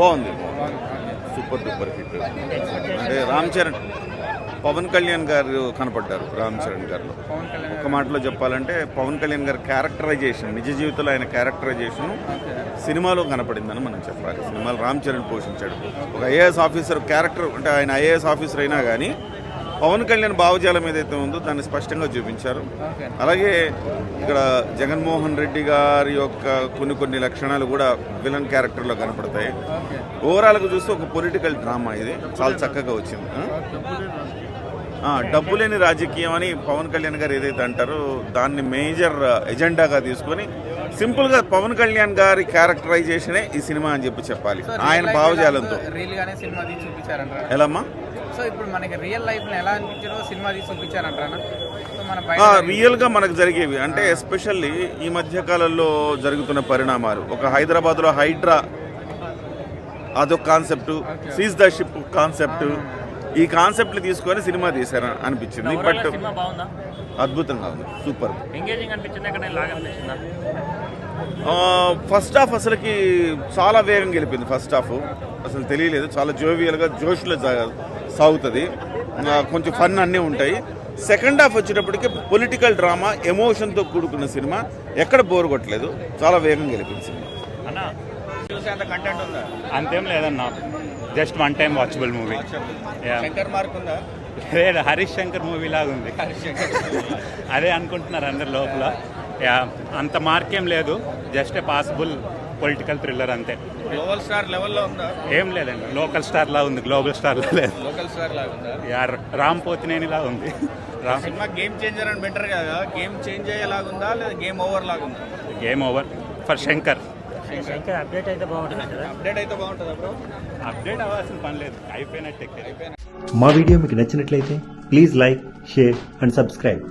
బాగుంది. Super duper hit. అంటే రామ్ చరణ్ పవన్ కళ్యాణ్ గారు కనపడ్డారు రామ్ చరణ్ గారు ఒక మాటలో చెప్పాలంటే పవన్ కళ్యాణ్ గారి క్యారెక్టరైజేషన్ నిజ జీవితంలో ఆయన క్యారెక్టరైజేషన్ సినిమాలో కనపడిందని మనం చెప్పాలి. సినిమాలో రామ్ చరణ్ పోషించాడు. ఒక ఐఏఎస్ ఆఫీసర్ క్యారెక్టర్ అంటే ఆయన ఐఏఎస్ ఆఫీసర్ అయినా కానీ పవన్ కళ్యాణ్ భావజాలం ఏదైతే ఉందో దాన్ని స్పష్టంగా చూపించారు. అలాగే ఇక్కడ జగన్మోహన్ రెడ్డి గారి యొక్క కొన్ని కొన్ని లక్షణాలు కూడా విలన్ క్యారెక్టర్లో కనపడతాయి. ఓవరాల్గా చూస్తే ఒక పొలిటికల్ డ్రామా ఇది. చాలా చక్కగా వచ్చింది. డబ్బు లేని రాజకీయం అని పవన్ కళ్యాణ్ గారు ఏదైతే అంటారో దాన్ని మేజర్ ఎజెండాగా తీసుకొని సింపుల్గా పవన్ కళ్యాణ్ గారి క్యారెక్టరైజేషనే ఈ సినిమా అని చెప్పి చెప్పాలి. ఆయన భావజాలంతో. రియల్ గానే సినిమా తీసి చూపించారంటారా? ఎలామ్మా? సో ఇప్పుడు మనకి రియల్ లైఫ్లో ఎలా అనిపించారో సినిమా తీసి చూపించారంటారా? రియల్గా మనకు జరిగేవి. అంటే ఎస్పెషల్లీ ఈ మధ్య కాలంలో జరుగుతున్న పరిణామాలు. ఒక హైదరాబాద్లో హైడ్రా అదొక concept seize the ship concept ఈ కాన్సెప్ట్లు తీసుకొని సినిమా తీశారు అనిపించింది. బట్ సినిమా బాగుందా? అద్భుతంగా ఉంది. సూపర్. ఎంగేజింగ్ అనిపించింది? ఎక్కడ లాగా అనిపించిందా? ఫస్ట్ హాఫ్ అసలుకి చాలా వేగం గెలిపింది ఫస్ట్ హాఫ్ అసలు తెలియలేదు. చాలా జోవియల్గా జోష్లో జా- సాగుతుంది. కొంచెం ఫన్ అన్నీ ఉంటాయి. సెకండ్ హాఫ్ వచ్చేటప్పటికి పొలిటికల్ డ్రామా ఎమోషన్తో కూడుకున్న సినిమా. ఎక్కడ బోర్ కొట్టలేదు. చాలా వేగం గెలిపింది సినిమా. అన్న చూసేంత కంటెంట్ ఉందా? అంతేం లేదన్నా. Just one time watchable movie Shankar mark ఉందా? లేదు హరీష్ శంకర్ మూవీ లాగా ఉంది అదే అనుకుంటున్నారు అందరు లోపల. అంత మార్కేం లేదు. Just a possible political thriller అంతే. గ్లోబల్ స్టార్ లెవెల్లో ఉందా? ఏం లేదండి. లోకల్ స్టార్ లా ఉంది. గ్లోబల్ స్టార్ లా లేదు. లోకల్ స్టార్ లాగా ఉందా? యా, రామ్ పోతినేని లా ఉంది. రామ్ సినిమా గేమ్ చేంజర్ అని బెటర్ కదా. గేమ్ చేంజ్ అయ్యేలాగుందా లేదా game over లాగుందా? Game over for Shankar Shankar update అయితే బాగుంటుంది కదా? అప్డేట్ అయితే బాగుంటుందా బ్రో అప్డేట్ అవ్వాల్సిన పని లేదు. అయిపోయినట్టే. మా వీడియో మీకు నచ్చినట్లయితే please like share and subscribe.